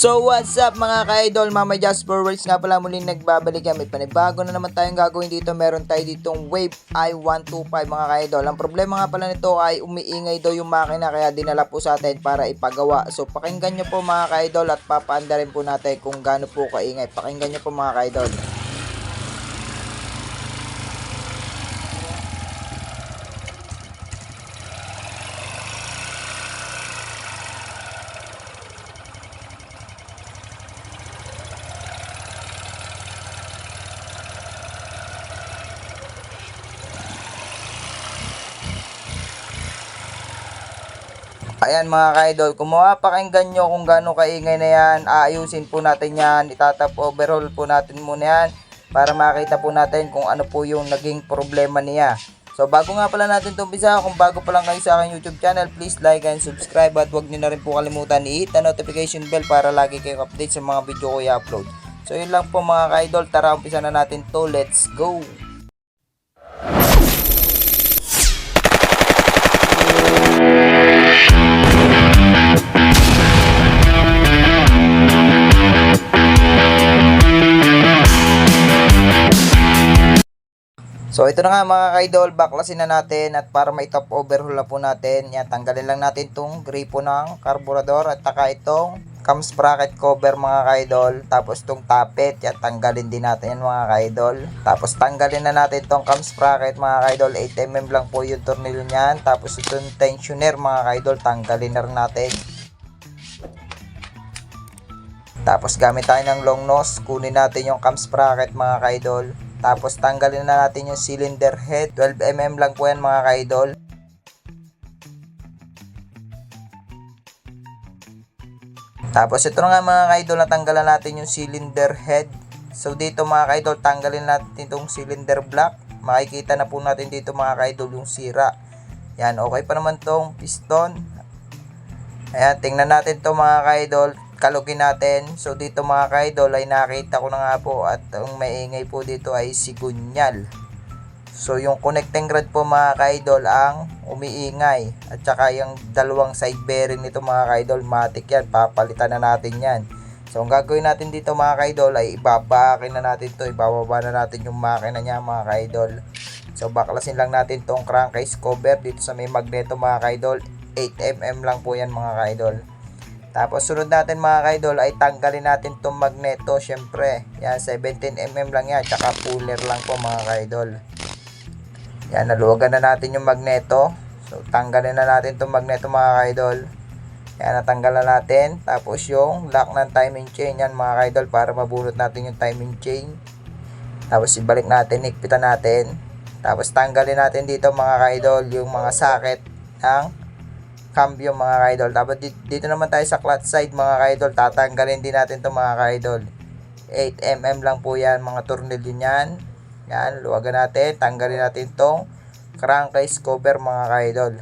So what's up mga ka-idol, Mama Jasper Worlds nga pala muling nagbabalik. May panibago na naman tayong gagawin dito. Meron tayo ditong Wave i125 mga ka-idol. Ang problema nga pala nito ay umiingay daw yung makina kaya dinala po sa atin para ipagawa. So pakinggan nyo po mga ka-idol at papaanda rin po natin kung gaano po kaingay. Pakinggan nyo po mga ka-idol. Ayan mga ka-idol, kung mapapakinggan nyo kung gaano kaingay na yan, aayusin po natin yan, itatap overhaul po natin muna yan para makita po natin kung ano po yung naging problema niya. So bago nga pala natin ito umpisa, kung bago pa lang kayo sa aking YouTube channel, please like and subscribe at huwag nyo na rin po kalimutan i-hit ang notification bell para lagi kayong update sa mga video ko i-upload. So yun lang po mga ka-idol, tara umpisa na natin to, let's go! So ito na nga mga ka-idol, baklasin na natin at para may top overhaul na po natin, yan tanggalin lang natin itong gripo ng carburetor at taka itong cam sprocket cover mga ka-idol, tapos itong tappet, yan tanggalin din natin yan mga ka-idol. Tapos tanggalin na natin itong cam sprocket mga ka-idol, 8mm lang po yung tornilyo niyan, tapos itong tensioner mga ka-idol, tanggalin na rin natin. Tapos gamit tayo ng long nose, kunin natin yung cam sprocket mga ka-idol. Tapos tanggalin na natin yung cylinder head. 12mm lang po yan mga ka-idol. Tapos ito nga mga ka-idol, natanggalan natin yung cylinder head. So dito mga ka-idol, tanggalin natin itong cylinder block. Makikita na po natin dito mga ka-idol yung sira. Yan, okay pa naman tong piston. Ayan, tingnan natin to mga ka-idol. Kalugin natin. So dito mga ka-idol ay nakita ko na nga po at ang maingay po dito ay sigunyal. So yung connecting rod po mga ka-idol ang umiingay. At saka yung dalawang side bearing nito mga ka-idol, matik yan. Papalitan na natin yan. So ang gagawin natin dito mga ka-idol ay ibabakin na natin to Ibababa na natin yung makina niya mga ka-idol. So baklasin lang natin tong crankcase cover dito sa may magneto mga ka-idol. 8mm lang po yan mga ka-idol. Tapos sunod natin mga ka-idol ay tanggalin natin tong magneto syempre. Yan 17mm lang yan tsaka puller lang po mga ka-idol. Yan naluwagan na natin yung magneto. So tanggalin na natin tong magneto mga ka-idol. Yan natanggal na natin. Tapos yung lock ng timing chain yan mga ka-idol para mabunot natin yung timing chain. Tapos ibalik natin, ikpitan natin. Tapos tanggalin natin dito mga ka-idol yung mga socket ng cambio mga ka-idol. Tapos dito, naman tayo sa clutch side mga ka-idol. Tatanggalin din natin to mga ka-idol. 8mm lang po yan mga tornilyo niyan. Yan, luwagan natin. Tanggalin natin tong crankcase cover mga ka-idol.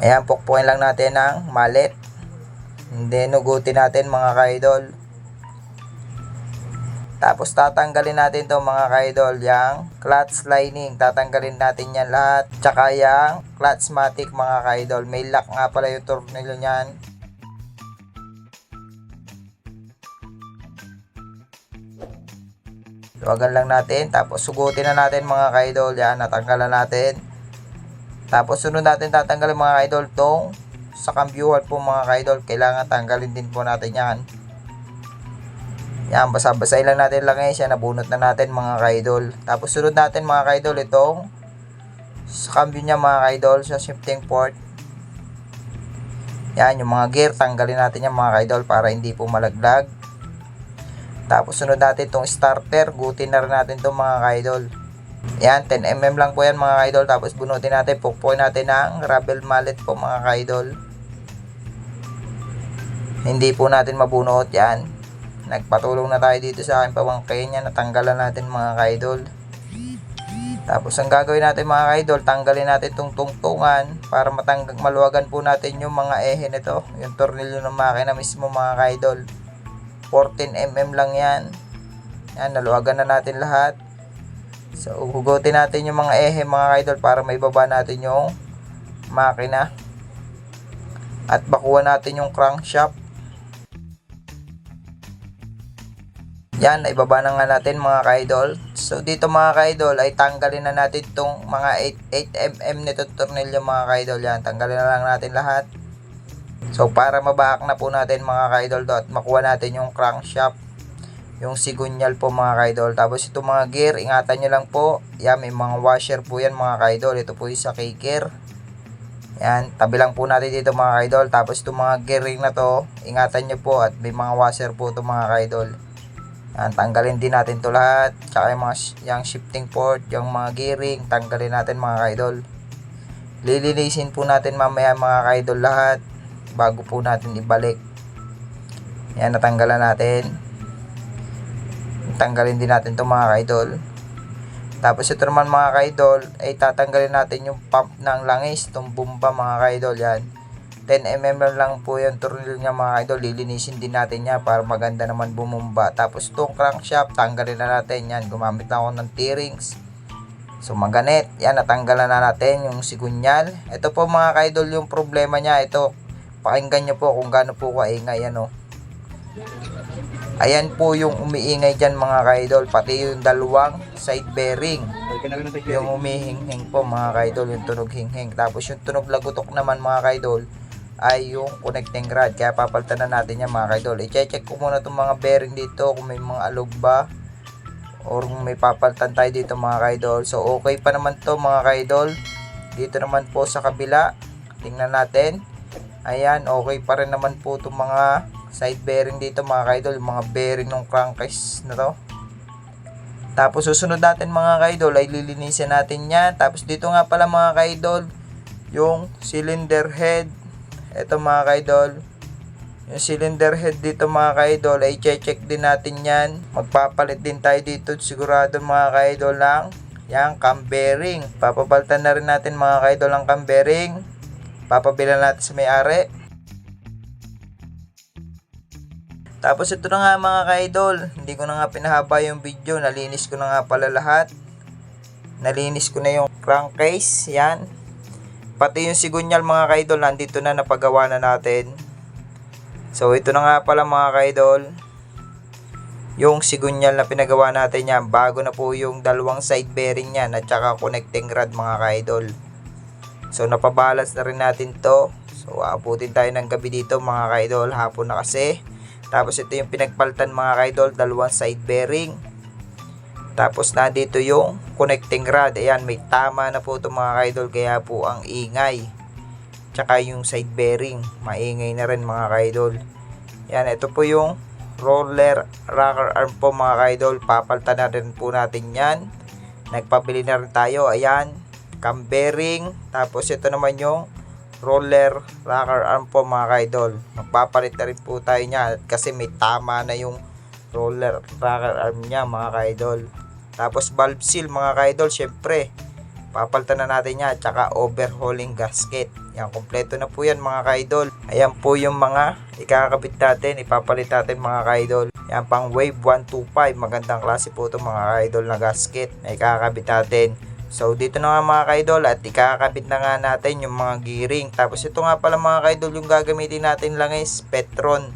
Ayan, pukpukin lang natin ng mallet. Hindi, nugutin natin mga ka-idol. Tapos tatanggalin natin to mga ka-idol, yung clutch lining. Tatanggalin natin yan lahat. Tsaka yung clutch matic mga ka-idol. May lock nga pala yung tornilyo niyan. Luwagan lang natin. Tapos sugutin na natin mga ka-idol. Yan, natanggalan natin. Tapos sunod natin tatanggalin mga ka-idol tong sa cambuhan po mga ka-idol. Kailangan tanggalin din po natin yan. Yan, basa-basay lang natin lang siya. Nabunot na natin mga ka-idol. Tapos sunod natin mga ka-idol itong sa cambio niya mga ka-idol sa shifting port. Yan, yung mga gear. Tanggalin natin yan mga ka-idol para hindi po malaglag. Tapos sunod natin itong starter. Gutin na rin natin itong mga ka-idol. Yan, 10mm lang po yan mga ka-idol. Tapos bunutin natin, pukpukin natin ng rubber mallet po mga ka-idol. Hindi po natin mabunot yan. Nagpatulong na tayo dito sa aking pamangkin niya. Natanggalan natin mga ka-idol. Tapos ang gagawin natin mga ka-idol, tanggalin natin itong tungtungan para matanggal maluwagan po natin yung mga ehe nito. Yung tornilyo ng makina mismo mga ka-idol. 14mm lang yan. Yan, naluwagan na natin lahat. So, hugutin natin yung mga ehe mga ka-idol para maibaba natin yung makina. At bakuhan natin yung crankshaft. Yan, ibaba na nga natin mga ka-idol. So dito mga ka-idol ay tanggalin na natin itong mga 8, 8mm nito tornilyo mga ka-idol. Yan, tanggalin na lang natin lahat. So para mabaak na po natin mga ka-idol to at makuha natin yung crankshaft yung sigunyal po mga ka-idol. Tapos ito mga gear, ingatan nyo lang po. Yan, may mga washer po yan mga ka-idol. Ito po yung sa kicker. Yan, tabi lang po natin dito mga ka-idol. Tapos ito mga gearing na to, ingatan nyo po at may mga washer po ito mga ka-idol. Yan, tanggalin din natin to lahat. Tsaka yung mga yung shifting port, yung mga gearing, tanggalin natin mga ka-idol. Lilinisin po natin mamaya mga ka-idol lahat bago po natin ibalik. Yan, natanggalan natin tanggalin din natin itong mga ka-idol. Tapos ito naman mga ka-idol, ay tatanggalin natin yung pump ng langis, itong bomba mga ka-idol yan. 10mm lang po yung tornilyo niya mga ka-idol, lilinisin din natin yan para maganda naman bumumba. Tapos itong crankshaft, tanggalin na natin yan, gumamit na ako ng T-rings. So maganit, yan natanggalan na natin yung sigunyal. Ito po mga ka-idol yung problema niya, ito pakinggan nyo po kung gaano po kaingay ano. Ayan po yung umiingay dyan mga ka-idol. Pati yung dalawang side bearing. Yung umihing-hing po mga ka-idol. Yung tunog hing-hing. Tapos yung tunog lagutok naman mga ka-idol ay yung connecting rod. Kaya papalitan na natin yan mga ka-idol. I-check ko muna itong mga bearing dito kung may mga alog ba. Or may papalitan tayo dito mga ka-idol. So okay pa naman to mga ka-idol. Dito naman po sa kabila. Tingnan natin. Ayan, okay pa rin naman po itong mga side bearing dito mga kaidol, yung mga bearing ng crankcase na to. Tapos susunod natin mga kaidol ay lilinisin natin yan. Tapos dito nga pala mga kaidol, yung cylinder head. Ito mga kaidol, yung cylinder head dito mga kaidol ay check din natin yan. Magpapalit din tayo dito sigurado mga kaidol ng yung cam bearing. Papapalitan na rin natin mga kaidol ang cam bearing. Papabilan natin sa may-ari. Tapos ito na nga mga ka-idol, hindi ko na nga pinahaba yung video, nalinis ko na nga pala lahat. Nalinis ko na yung crankcase, yan. Pati yung sigunyal mga ka-idol, nandito na napagawa na natin. So ito na nga pala mga ka-idol, yung sigunyal na pinagawa natin yan, bago na po yung dalawang side bearing yan at saka connecting rod mga ka-idol. So napabalance na rin natin to. So aabutin tayo ng gabi dito mga ka-idol, hapon na kasi. Tapos ito yung pinagpaltan mga kaidol, dalawang side bearing. Tapos na dito yung connecting rod. Ayan, may tama na po ito mga kaidol, kaya po ang ingay. Tsaka yung side bearing, maingay na rin mga kaidol. Yan, ito po yung roller rocker arm po mga kaidol. Papaltan na rin po natin yan. Nagpabili na rin tayo. Ayan, cam bearing. Tapos ito naman yung roller rocker arm po mga kaidol. Magpapalit na rin po tayo niya kasi may tama na yung roller rocker arm niya mga kaidol. Tapos valve seal mga kaidol syempre papalitan na natin niya tsaka overhauling gasket. Yan, kompleto na po yan mga kaidol. Ayan po yung mga ikakabit natin, ipapalit natin mga kaidol. Yan pang wave 125, magandang klase po ito mga kaidol na gasket na ikakabit natin. So dito na nga mga kaidol at ikakabit na nga natin yung mga gearing. Tapos ito nga pala mga kaidol yung gagamitin natin lang is Petron.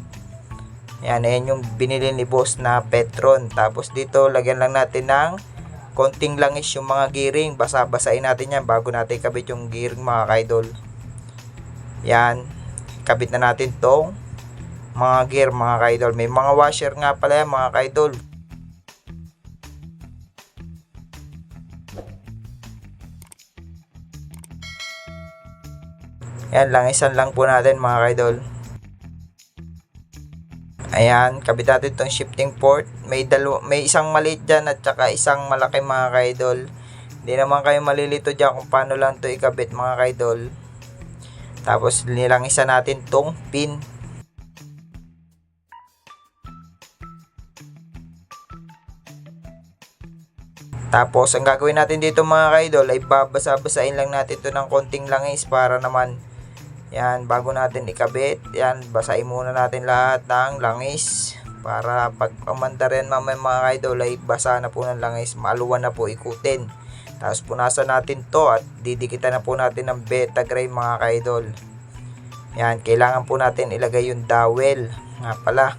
Yan, ayan yung binili ni boss na Petron. Tapos dito lagyan lang natin ng konting langis yung mga gearing. Basa-basain natin yan bago natin kabit yung gearing mga kaidol. Yan, kabit na natin tong mga gear mga kaidol. May mga washer nga pala yan mga kaidol. Yan, langisan lang po natin mga kaidol. Ayan, kabit natin itong shifting port. May, dalo, may isang maliit dyan at saka isang malaki mga kaidol. Hindi naman kayo malilito dyan kung paano lang to ikabit mga kaidol. Tapos nilangisa natin tong pin. Tapos ang gagawin natin dito mga kaidol ay babasa-basain lang natin to ng konting langis para naman yan, bago natin ikabit, yan, basahin muna natin lahat ng langis para pag pamanda rin mamaya mga kaidol ay basa na po ng langis, maaluwan na po ikutin. Tapos punasan natin to at didikitan na po natin ng beta gray mga kaidol. Yan, kailangan po natin ilagay yung dowel. Nga pala.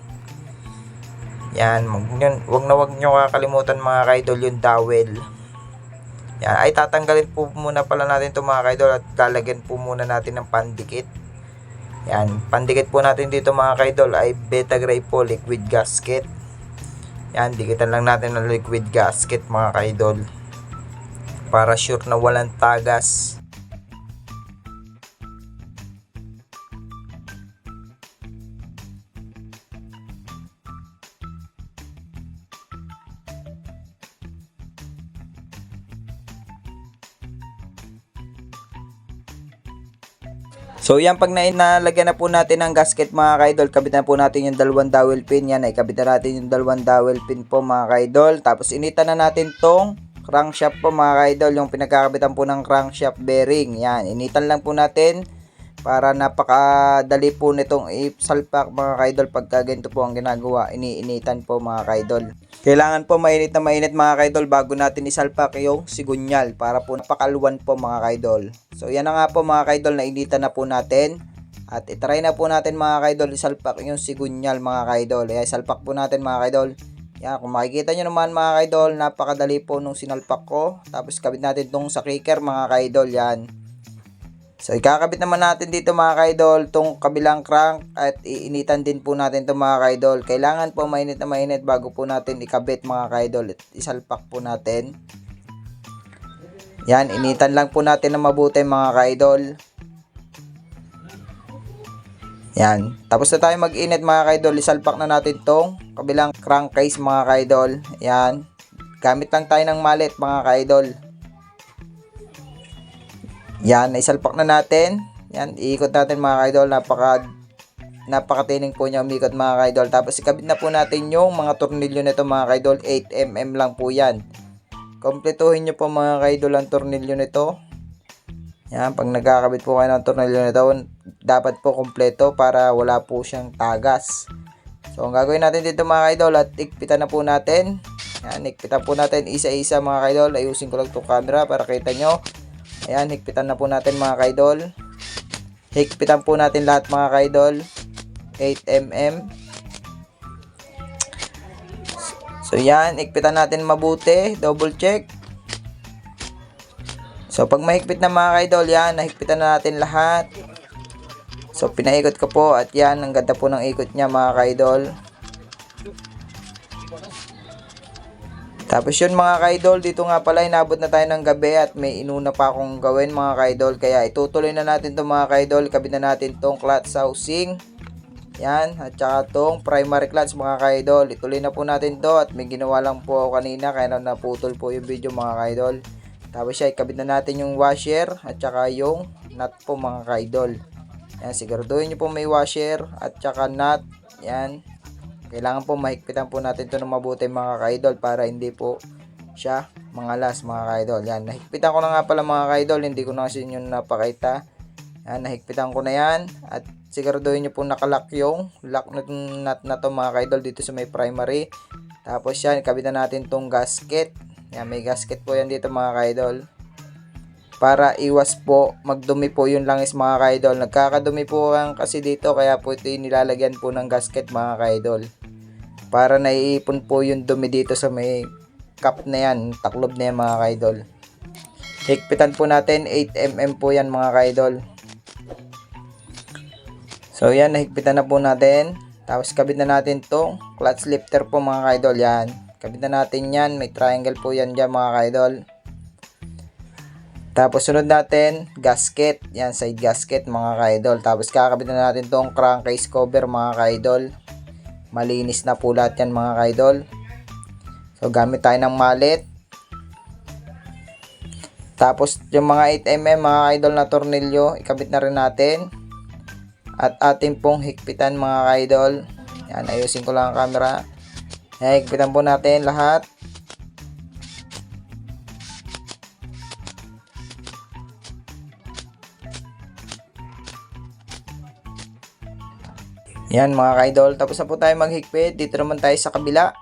Yan, wag, wag na wag nyo kakalimutan mga kaidol yung dowel. Yan, ay tatanggalin po muna pala natin ito mga kaidol at lalagyan po muna natin ng pandikit. Yan, pandikit po natin dito mga kaidol ay beta gray po liquid gasket. Yan, dikitan lang natin ng liquid gasket mga kaidol. Para sure na walang tagas. So yan pag na nalagyan na po natin ng gasket mga kaidol, kabit na po natin yung dalawang dowel pin. Yan ay kabit na natin yung dalawang dowel pin po mga kaidol. Tapos initan na natin tong crankshaft po mga kaidol, yung pinagkakabitan po ng crankshaft bearing. Yan, initan lang po natin para napakadali po nitong isalpak mga kaidol pagka ganito po ang ginagawa iniinitan po mga kaidol kailangan po mainit na mainit mga kaidol bago natin isalpak yung sigunyal para po napakaluwan po mga kaidol so yan na nga po mga kaidol na initan na po natin at itry na po natin mga kaidol isalpak yung sigunyal mga kaidol ay salpak po natin mga kaidol yan, kung makikita nyo naman mga kaidol, napakadali po nung sinalpak ko. Tapos kabit natin tong sa kicker mga kaidol, yan. So, ikakabit naman natin dito mga kaidol, tong kabilang crank at iinitan din po natin to mga kaidol. Kailangan po mainit na mainit bago po natin ikabit mga kaidol at isalpak po natin. Yan, initan lang po natin na mabuti mga kaidol. Yan. Tapos na tayo mag-init mga kaidol, isalpak na natin tong kabilang crankcase mga kaidol. Yan. Gamit lang tayo ng mallet mga kaidol. Yan, isalpak na natin. Yan, iikot natin mga kaidol. Napaka napakatining po niya umikot mga kaidol. Tapos ikabit na po natin yung mga tornilyo nito mga kaidol. 8mm lang po yan. Kompletuhin nyo po mga kaidol ang tornilyo nito. Yan, pag nagkakabit po kayo ng tornilyo nito, dapat po kompleto para wala po siyang tagas. So, ang gagawin natin dito mga kaidol at ikpitan na po natin. Yan, ikpitan po natin isa-isa mga kaidol. Ayusin ko lang itong camera para kita nyo. Ayan, higpitan na po natin mga kaidol. Higpitan po natin lahat mga kaidol. 8mm. So yan, higpitan natin mabuti. Double check. So pag mahigpit na mga kaidol, yan, nahigpitan na natin lahat. So pinaikot ko po at yan, ang ganda po ng ikot niya mga kaidol. Tapos yun mga kaidol, dito nga pala inabot na tayo ng gabi at may inuna pa akong gawin mga kaidol. Kaya itutuloy na natin to mga kaidol. Kabit na natin tong clutch housing. Yan, at saka tong primary clutch mga kaidol. Ituloy na po natin to at may ginawa lang po ako kanina kaya na naputol po yung video mga kaidol. Tapos siya, ikabit na natin yung washer at saka yung nut po mga kaidol. Yan, siguraduhin nyo po may washer at saka nut. Yan, kailangan po mahigpitan po natin to ng mabuti mga kaidol para hindi po siya mangalas mga kaidol. Yan, nahigpitan ko na nga pala mga kaidol, hindi ko na kasi inyo napakita. Yan, nahigpitan ko na yan at siguraduhin nyo po nakalak yung lock nut nut na to mga kaidol dito sa may primary. Tapos yan, kabitan natin tong gasket. Yan, may gasket po yan dito mga kaidol. Para iwas po, magdumi po yung langis mga kaidol. Nagkakadumi po ang kasi dito kaya po ito yung nilalagyan po ng gasket mga kaidol. Para naiipon po yung dumi dito sa may cup na yan, taklob na yan mga kaidol. Higpitan po natin, 8mm po yan mga kaidol. So yan, nahigpitan na po natin. Tapos kabit na natin tong clutch lifter po mga kaidol. Yan. Kabit na natin yan. May triangle po yan dyan mga kaidol. Tapos sunod natin, gasket. Yan, side gasket mga kaidol. Tapos kakabit na natin tong crankcase cover mga kaidol. Malinis na po lahat yan mga kaidol. So gamit tayo ng mallet. Tapos yung mga 8mm mga kaidol na tornilyo, ikabit na rin natin. At ating pong higpitan mga kaidol. Yan, ayusin ko lang ang camera. Higpitan po natin lahat. Yan mga kaidol. Tapos na po tayo maghigpit. Dito naman tayo sa kabila.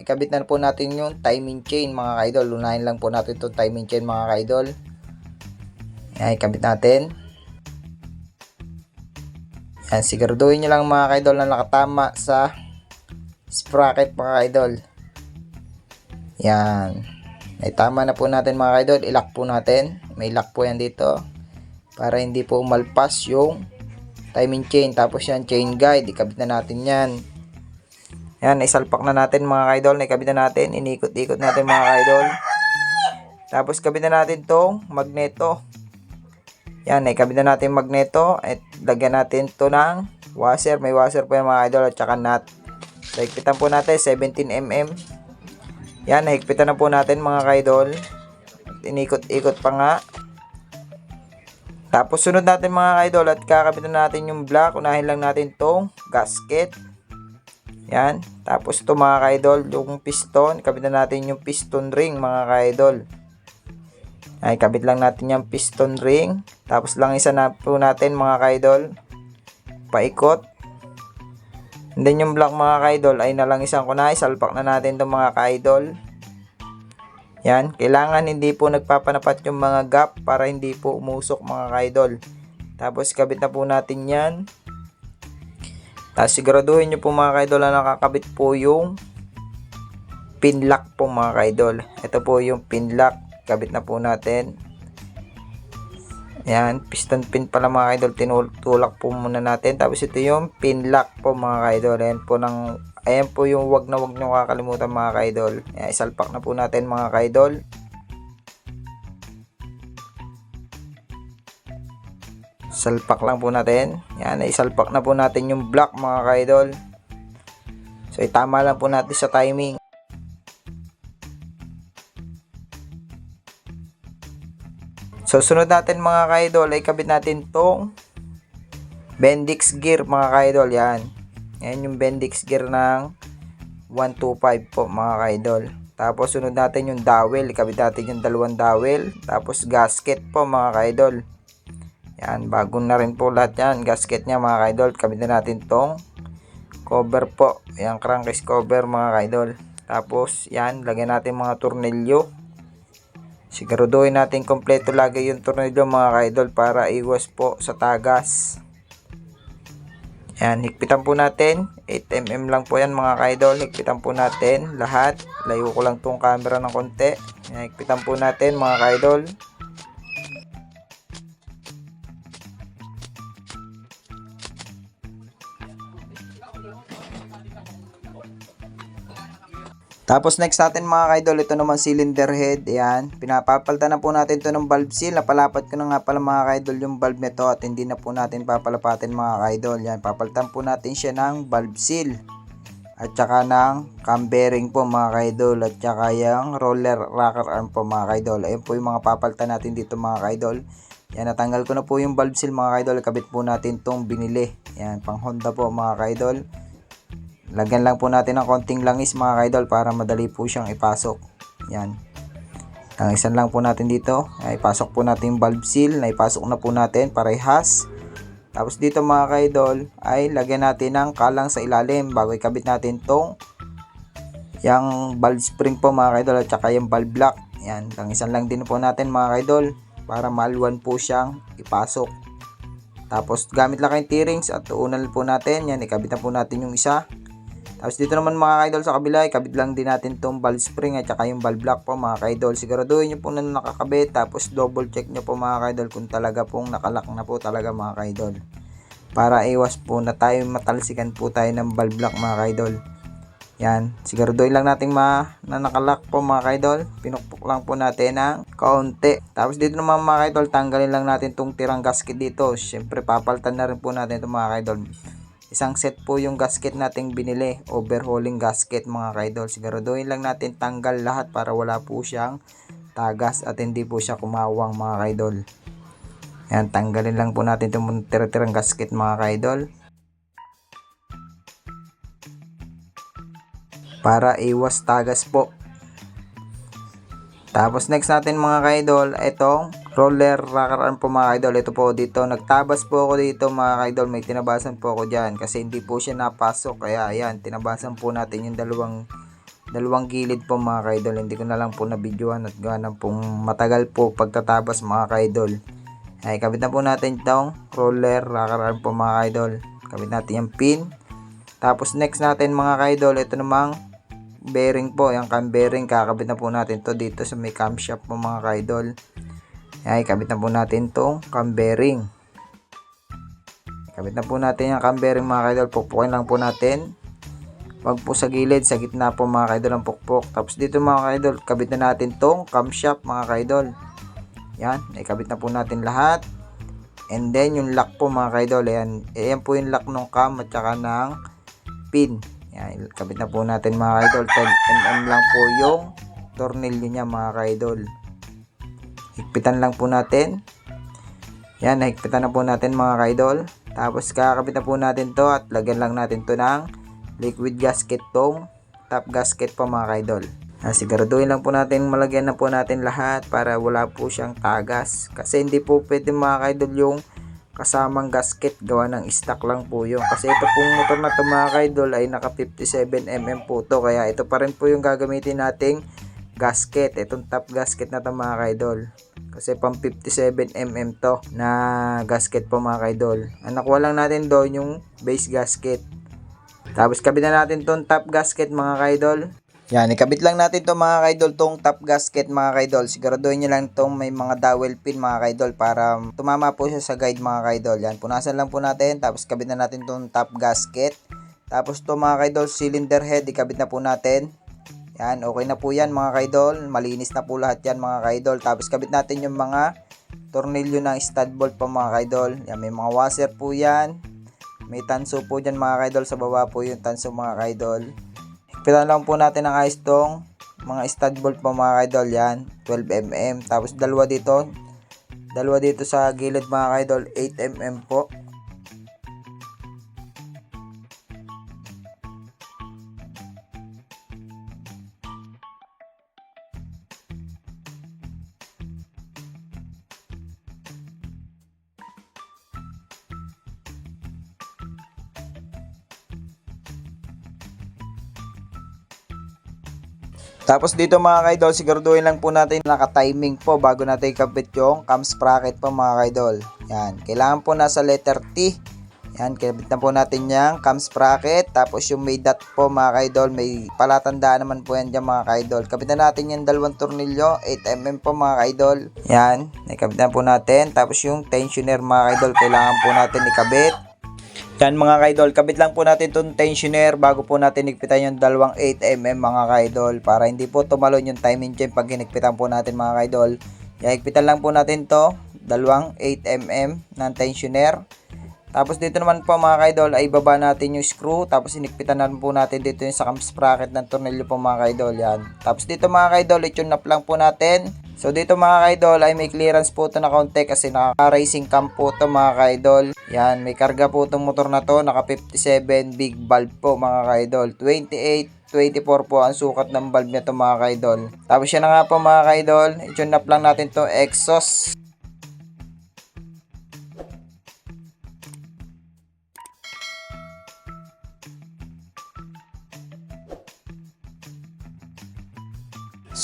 Ikabit na po natin yung timing chain mga kaidol. Lunahin lang po natin itong timing chain mga kaidol. Yan, ikabit natin. Yan, siguraduhin nyo lang mga kaidol na nakatama sa sprocket mga idol. Yan. Ay tama na po natin mga idol. Ilock po natin. May lock po yan dito. Para hindi po umalpas yung timing chain. Tapos yan, chain guide. Ikabit na natin yan. Yan, isalpak na natin mga idol. Naikabit na natin. Inikot-ikot natin mga idol. Tapos kabit na natin tong magneto. Yan, naikabit na natin magneto. At lagyan natin to ng washer. May washer po yan mga idol. At saka nut. So, higpitan po natin 17mm. Yan, nahigpitan na po natin mga kaidol. Inikot-ikot pa nga. Tapos sunod natin mga kaidol at kakabitan natin yung block. Unahin lang natin tong gasket. Yan. Tapos ito mga kaidol, yung piston. Kabitan natin yung piston ring mga kaidol. Ay, kabit lang natin yung piston ring. Tapos lang isa na po natin mga kaidol. Paikot. And then yung block mga kaidol ay nalangisan ko na. Isalpak na natin itong mga kaidol. Yan. Kailangan hindi po nagpapanapat yung mga gap para hindi po umusok mga kaidol. Tapos kabit na po natin yan. Tapos siguraduhin nyo po mga kaidol na nakakabit po yung pin lock po mga kaidol. Ito po yung pin lock. Kabit na po natin. Yan, piston pin pala mga idol, tinulak po muna natin. Tapos ito yung pin lock po mga idol. Ayan po ng ayan po yung wag na wag nyo kakalimutan mga idol. Ayan, isalpak na po natin mga idol. Salpak lang po natin. Yan, isalpak na po natin yung block mga idol. So, itama lang po natin sa timing. So, sunod natin mga kaidol ay kabit natin tong Bendix gear mga kaidol. Yan. Yan yung Bendix gear ng 125 po mga kaidol. Tapos sunod natin yung dowel. Ikabit natin yung dalawang dowel. Tapos gasket po mga kaidol. Yan. Bago na rin po lahat yan. Gasket niya mga kaidol. Kabit na natin tong cover po. Yan crankcase cover mga kaidol. Tapos yan. Lagyan natin mga tornilyo. Siguraduhin natin kompleto lagi yung tornilyo mga kaidol para iwas po sa tagas. Yan, higpitan po natin. 8mm lang po yan mga kaidol. Higpitan po natin lahat. Layo ko lang tong camera ng konti. Yan, higpitan po natin mga kaidol. Tapos next natin mga kaidol, ito naman cylinder head. Ayan, pinapapalta na po natin to ng valve seal. Napalapat ko na nga pala mga kaidol yung valve nito at hindi na po natin papalapatin mga kaidol. Yan, papaltan po natin siya ng valve seal. At saka ng cam bearing po mga kaidol. At saka yung roller rocker arm po mga kaidol. Ayun po yung mga papaltan natin dito mga kaidol. Yan, natanggal ko na po yung valve seal mga kaidol. Kabit po natin tong binili. Yan, pang Honda po mga kaidol. Lagyan lang po natin ng konting langis mga kaidol para madali po siyang ipasok. Yan. Langisan lang po natin dito. Ay, pasok po natin yung valve seal. Naipasok na po natin parehas. Tapos dito mga kaidol ay lagyan natin ng kalang sa ilalim bago ikabit natin tong yung valve spring po mga kaidol at saka yung valve block. Yan. Langisan lang din po natin mga kaidol para maluwan po siyang ipasok. Tapos gamit lang kayong T-rings at tuunan po natin. Yan, ikabit na po natin yung isa. Tapos dito naman mga kaidol sa kabila, ikabit lang din natin tong valve spring at saka yung valve block po mga kaidol. Siguraduhin nyo po na nakakabit tapos double check nyo po mga kaidol kung talaga pong nakalak na po talaga mga kaidol. Para iwas po na tayo matalsikan po tayo ng valve block mga kaidol. Yan, siguraduhin lang natin ma na nakalak po mga kaidol. Pinukpok lang po natin ng kaunti. Tapos dito naman mga kaidol, tanggalin lang natin tong tirang gasket dito. Siyempre papalitan na rin po natin ito mga kaidol. Isang set po yung gasket nating binili, overhauling gasket mga kaidol. Siguraduhin lang natin tanggal lahat para wala po siyang tagas at hindi po siya kumawang mga kaidol. Yan, tanggalin lang po natin itong tira-tirang gasket mga kaidol. Para iwas tagas po. Tapos next natin mga kaidol, itong roller arm po mga kaidol. Ito po dito, nagtabas po ako dito mga kaidol. May tinabasan po ako dyan kasi hindi po siya napasok. Kaya ayan, tinabasan po natin yung dalawang dalawang gilid po mga kaidol. Hindi ko na lang po nabidyohan at gawa pong matagal po pagtatabas mga kaidol. Ay, kabit na po natin itong roller arm po mga kaidol. Kabit natin yung pin. Tapos next natin mga kaidol, ito namang bearing po. Yung cam bearing, kakabit na po natin to dito sa may camshaft po mga kaidol. Ay, kabit na po natin tong cam bearing. Kabit na po natin yung cam bearing mga kaidol. Pukpukin lang po natin. Wag po sa gilid, sa gitna po mga kaidol ang pukpok. Tapos dito mga kaidol, kabit na natin tong camshaft mga kaidol. Yan, ikabit na po natin lahat. And then yung lock po mga kaidol, ayan, ayan po yung lock ng cam at saka ng pin. Yan, kabit na po natin mga kaidol. 10mm lang po yung tornilyo niya mga kaidol. Higpitan lang po natin. Yan, nahigpitan na po natin mga kaidol. Tapos kakabit na po natin to at lagyan lang natin to ng liquid gasket tong top gasket po mga kaidol. Ah, siguraduhin lang po natin malagyan na po natin lahat para wala po siyang tagas. Kasi hindi po pwede mga kaidol yung kasamang gasket gawa ng stock lang po yun. Kasi ito pong motor na to mga kaidol ay naka 57mm po to. Kaya ito pa rin po yung gagamitin nating gasket. Itong top gasket na to mga kaidol. Kasi pang 57mm to na gasket po mga kaidol. Ang nakuha lang natin doon yung base gasket. Tapos kabit na natin tong top gasket mga kaidol. Yan, ikabit lang natin to mga kaidol tong top gasket mga kaidol. Siguraduhin nyo lang tong may mga dowel pin mga kaidol para tumama po siya sa guide mga kaidol. Yan, punasan lang po natin. Tapos kabit na natin tong top gasket. Tapos to mga kaidol, cylinder head, ikabit na po natin. Yan, okay na po yan mga kaidol. Malinis na po lahat yan mga kaidol. Tapos kabit natin yung mga tornilyo ng stud bolt pa mga kaidol. Yan, may mga washer po yan. May tanso po dyan mga kaidol. Sa baba po yung tanso mga kaidol. Higpitan lang po natin ang ayos tong mga stud bolt pa mga kaidol. Yan, 12mm. Tapos dalawa dito. Dalawa dito sa gilid mga kaidol. 8mm po. Tapos dito mga kaidol, siguraduhin lang po natin naka-timing po bago natin ikabit yung cam sprocket po mga kaidol. Yan, kailangan po nasa letter T. Yan, kabit na po natin yung cam sprocket. Tapos yung may dot po mga kaidol, may palatandaan naman po yan dyan mga kaidol. Kabit na natin yung dalawang tornilyo, 8mm po mga kaidol. Yan, nakabit na po natin. Tapos yung tensioner mga kaidol, kailangan po natin ikabit. Yan mga kaidol, kabit lang po natin itong tensioner bago po natin higpitan yung dalawang 8mm mga kaidol para hindi po tumalon yung timing chain pag hinigpitan po natin mga kaidol. Yan, higpitan lang po natin to dalawang 8mm ng tensioner. Tapos dito naman po mga kaidol ay baba natin yung screw tapos hinigpitan na po natin dito yung sa cam sprocket ng tornilyo po mga kaidol yan. Tapos dito mga kaidol, i-tune up lang po natin. So dito mga kaidol ay may clearance po to na kaunti kasi naka-racing cam po to mga kaidol. Yan, may karga po itong motor na to, naka 57 big valve po mga kaidol. 28 24 po ang sukat ng valve nito mga kaidol. Tapos yan na nga po mga kaidol, i-tune up lang natin to exhaust.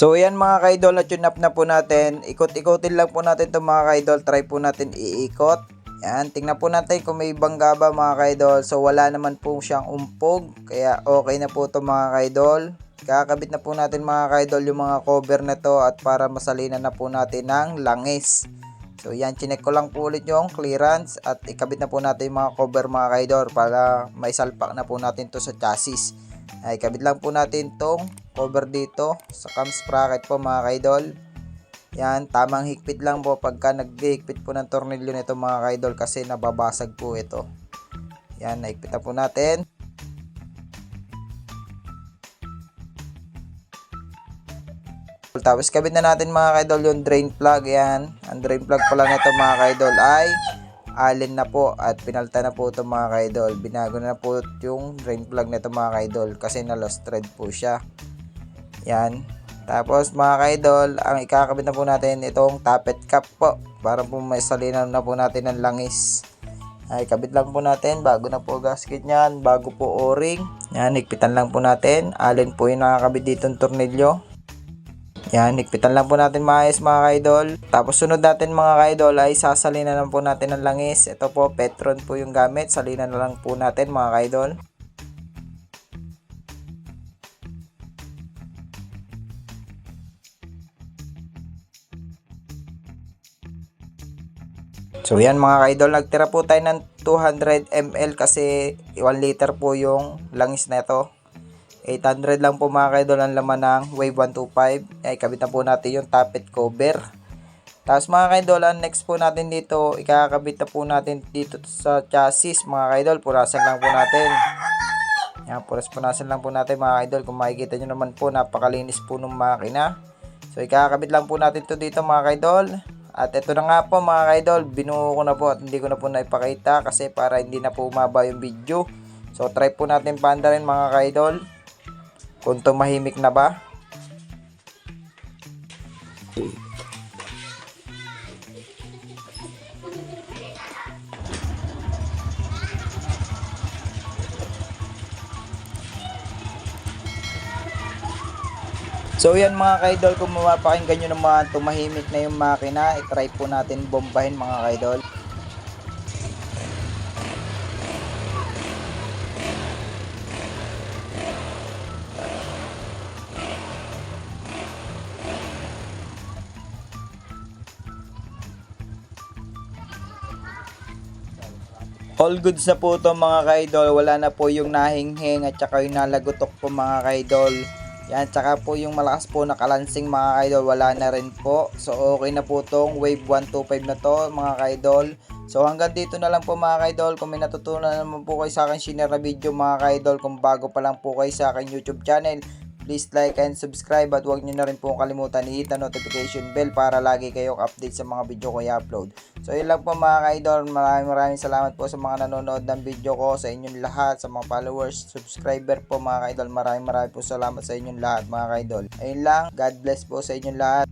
So yan mga kaidol, na-tune up na po natin. Ikot-ikotin lang po natin to mga kaidol. Try po natin iikot. Yan, tingnan po natin kung may bangga ba mga kaidol. So wala naman po siyang umpog. Kaya okay na po to mga kaidol. Kakabit na po natin mga kaidol yung mga cover na to at para masalinan na po natin ng langis. So yan, chinek ko lang po ulit yung clearance at ikabit na po natin yung mga cover mga kaidol para may salpak na po natin to sa chassis. Ay, kabit lang po natin tong cover dito sa cam sprocket po mga kaidol. Yan, tamang higpit lang po pagka naghihigpit po ng tornilyo nito mga kaidol kasi nababasag po ito. Yan, naigpit na po natin. Tapos kabit na natin mga kaidol yung drain plug. Yan, ang drain plug pala nito mga kaidol ay allen na po at pinalta na po ito mga kaidol. Binago na po yung drain plug nito mga kaidol kasi na lost thread po siya. Yan. Tapos mga kaidol, ang ikakabit na po natin itong tappet cap po para po may salinan na po natin ng langis. Ay, kabit lang po natin bago na po gasket niyan, bago po o-ring. Yan, higpitan lang po natin. Allen po yung nakakabit dito ng tornilyo. Yan, higpitan lang po natin maayos mga kaidol. Tapos sunod natin mga kaidol ay sasalina lang po natin ng langis. Ito po, Petron po yung gamit. Salina na lang po natin mga kaidol. So yan mga kaidol, nagtira po tayo ng 200 ml kasi 1 liter po yung langis na ito. 800 lang po mga ka-idol ang laman ng Wave 125. Ay kabit na po natin yung tappet cover. Tapos mga ka-idol, ang next po natin dito, ikakabit na po natin dito sa chassis mga ka-idol. Purasan lang po natin. Yan, puras-punasan lang po natin mga ka-idol. Kung makikita nyo naman po, napakalinis po ng makina. So ikakabit lang po natin to dito mga ka-idol. At ito na nga po mga ka-idol, binuo ko na po at hindi ko na po naipakita kasi para hindi na po umaba yung video. So try po natin panda rin mga ka-idol. Kung tumahimik na ba. So yan mga kaidol, kung mapapakinggan nyo naman tumahimik na yung makina, itry po natin bombahin mga kaidol. All goods na po to mga kaidol. Wala na po yung nahinghing at saka yung nalagutok po mga kaidol. Yan, tsaka po yung malakas po na kalansing mga kaidol, wala na rin po. So okay na po tong Wave 125 na to mga kaidol. So hanggang dito na lang po mga kaidol. Kung may natutunan naman po kayo sa akin na video mga kaidol, kung bago pa lang po kayo sa akin YouTube channel, please like and subscribe at huwag nyo na rin po kalimutan i-hit ang notification bell para lagi kayong update sa mga video ko i-upload. So yun lang po mga ka-idol, maraming maraming salamat po sa mga nanonood ng video ko, sa inyong lahat, sa mga followers, subscriber po mga ka-idol, maraming maraming po salamat sa inyong lahat mga ka-idol. Ayun lang, God bless po sa inyong lahat.